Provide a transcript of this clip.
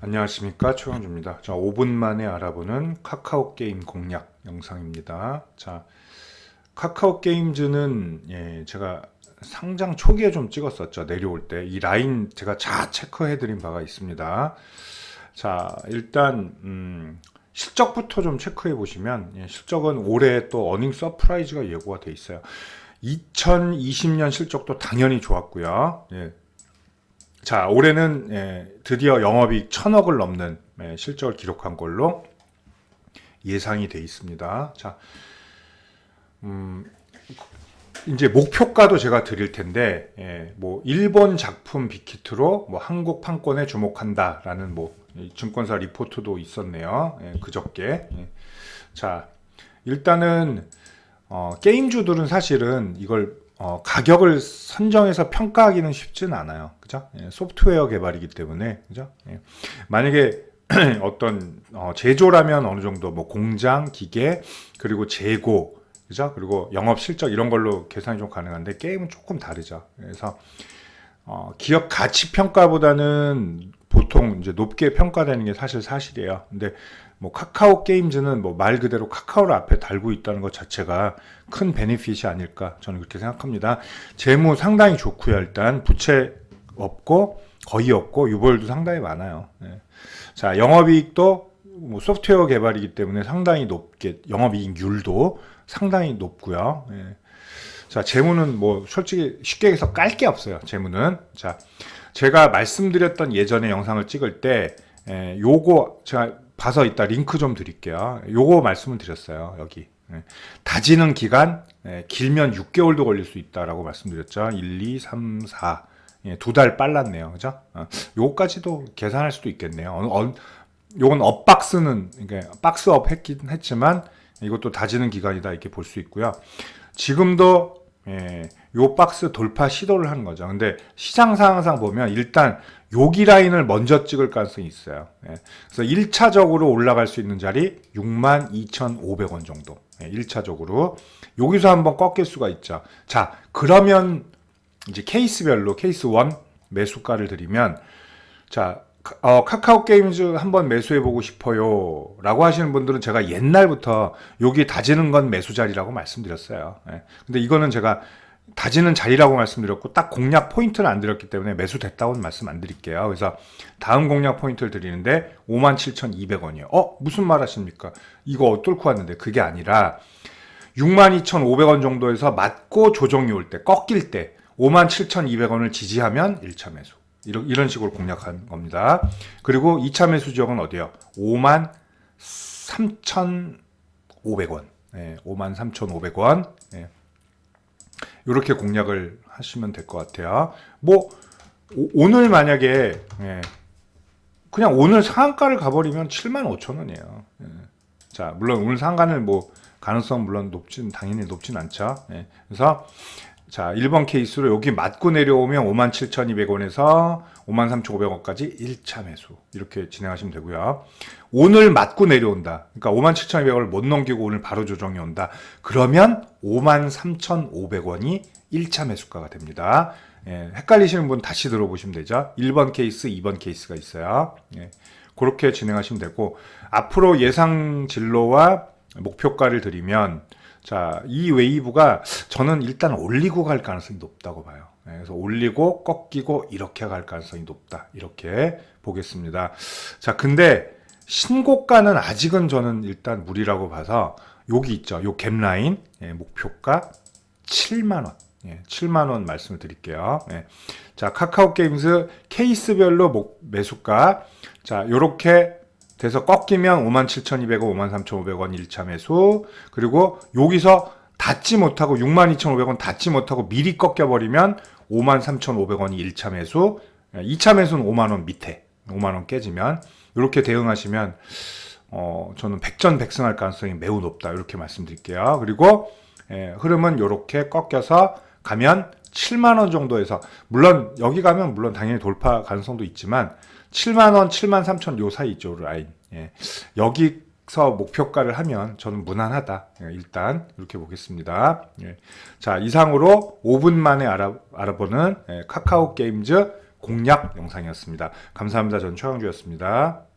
안녕하십니까 최강주입니다. 자, 5분 만에 알아보는 카카오 게임 공략 영상입니다. 자, 카카오 게임즈는 예, 제가 상장 초기에 좀 찍었었죠. 내려올 때 이 라인 제가 자 체크해드린 바가 있습니다. 자, 일단 음, 실적부터 좀 체크해 보시면 예, 실적은 올해 또 어닝 서프라이즈가 예고가 돼 있어요. 2020년 실적도 당연히 좋았고요. 예, 자, 올해는 예, 드디어 영업이익 천억을 넘는 예, 실적을 기록한 걸로 예상이 돼 있습니다. 자, 음, 이제 목표가도 제가 드릴 텐데, 예, 뭐 일본 작품 빅히트로 뭐 한국 판권에 주목한다라는 뭐이 증권사 리포트도 있었네요. 예, 그저께. 예. 자, 일단은 어, 게임주들은 사실은 이걸 어, 가격을 선정해서 평가하기는 쉽진 않아요. 그죠? 예, 소프트웨어 개발이기 때문에. 그죠? 예. 만약에 어떤 어, 제조라면 어느 정도 뭐 공장, 기계, 그리고 재고, 그죠? 그리고 영업 실적 이런 걸로 계산이 좀 가능한데 게임은 조금 다르죠. 그래서 어, 기업 가치 평가보다는 보통 이제 높게 평가되는 게 사실 사실이에요. 근데 뭐 카카오 게임즈는 뭐 말 그대로 카카오를 앞에 달고 있다는 것 자체가 큰 베네핏이 아닐까 저는 그렇게 생각합니다. 재무 상당히 좋고요. 일단 부채 없고 거의 없고 유보율도 상당히 많아요. 예. 자 영업이익도 뭐 소프트웨어 개발이기 때문에 상당히 높게 영업이익률도 상당히 높고요. 예. 자 재무는 뭐 솔직히 쉽게 해서 깔 게 없어요. 재무는 자 제가 말씀드렸던 예전에 영상을 찍을 때 에, 요거 제가 봐서 이따 링크 좀 드릴게요. 요거 말씀을 드렸어요. 여기 예. 다지는 기간 예, 길면 6개월도 걸릴 수 있다라고 말씀드렸죠. 1, 2, 3, 4. 예, 두달 빨랐네요. 그죠? 어, 요거까지도 계산할 수도 있겠네요. 어, 어, 요건 업박스는 이게 박스업 했긴 했지만 이것도 다지는 기간이다 이렇게 볼 수 있고요. 지금도 예, 요 박스 돌파 시도를 하는 거죠. 근데 시장 상황상 보면 일단 여기 라인을 먼저 찍을 가능성이 있어요. 예, 그래서 1차적으로 올라갈 수 있는 자리 62,500원 정도. 예, 1차적으로 여기서 한번 꺾일 수가 있죠. 자, 그러면 이제 케이스별로 케이스 1 매수가를 드리면 자, 어, 카카오 게임즈 한번 매수해 보고 싶어요. 라고 하시는 분들은 제가 옛날부터 여기 다지는 건 매수 자리라고 말씀드렸어요. 예. 근데 이거는 제가 다지는 자리라고 말씀드렸고 딱 공략 포인트를 안 드렸기 때문에 매수됐다고는 말씀 안 드릴게요. 그래서 다음 공략 포인트를 드리는데 57,200원이에요. 어? 무슨 말 하십니까? 이거 뚫고 왔는데 그게 아니라 62,500원 정도에서 맞고 조정이 올 때, 꺾일 때 57,200원을 지지하면 1차 매수. 이런, 이런 식으로 공략한 겁니다. 그리고 2차 매수 지역은 어디요? 5만 3,500원. 예, 5만 3,500원. 예. 이렇게 공략을 하시면 될 것 같아요. 뭐, 오, 늘 만약에, 예, 그냥 오늘 상한가를 가버리면 7만 5천 원이에요. 예. 자, 물론 오늘 상한가는 뭐, 가능성 물론 높진, 당연히 높진 않죠. 예. 그래서, 자, 1번 케이스로 여기 맞고 내려오면 57,200원에서 53,500원까지 1차 매수. 이렇게 진행하시면 되고요. 오늘 맞고 내려온다. 그러니까 57,200원을 못 넘기고 오늘 바로 조정이 온다. 그러면 53,500원이 1차 매수가가 됩니다. 예, 헷갈리시는 분 다시 들어보시면 되죠. 1번 케이스, 2번 케이스가 있어요. 예, 그렇게 진행하시면 되고 앞으로 예상 진로와 목표가를 드리면 자, 이 웨이브가 저는 일단 올리고 갈 가능성이 높다고 봐요. 네, 그래서 올리고 꺾이고 이렇게 갈 가능성이 높다. 이렇게 보겠습니다. 자, 근데 신고가는 아직은 저는 일단 무리라고 봐서 여기 있죠. 요 갭라인 예, 목표가 7만 원. 예, 7만 원 말씀을 드릴게요. 예. 자, 카카오 게임즈 케이스별로 목, 매수가 자, 요렇게 돼서 꺾이면 57,200원, 53,500원 1차 매수. 그리고 여기서 닿지 못하고 62,500원 닿지 못하고 미리 꺾여버리면 53,500원이 1차 매수. 2차 매수는 5만원 밑에. 5만원 깨지면. 이렇게 대응하시면, 어, 저는 백전백승할 가능성이 매우 높다. 이렇게 말씀드릴게요. 그리고, 예, 흐름은 이렇게 꺾여서 가면 7만 원 정도에서, 물론 여기 가면 물론 당연히 돌파 가능성도 있지만, 7만 원, 7만 3천 요 사이 있죠 라인. 예. 여기서 목표가를 하면 저는 무난하다. 예, 일단 이렇게 보겠습니다. 예. 자 이상으로 5분 만에 알아, 알아보는 예, 카카오 게임즈 공략 영상이었습니다. 감사합니다. 전 최강주였습니다.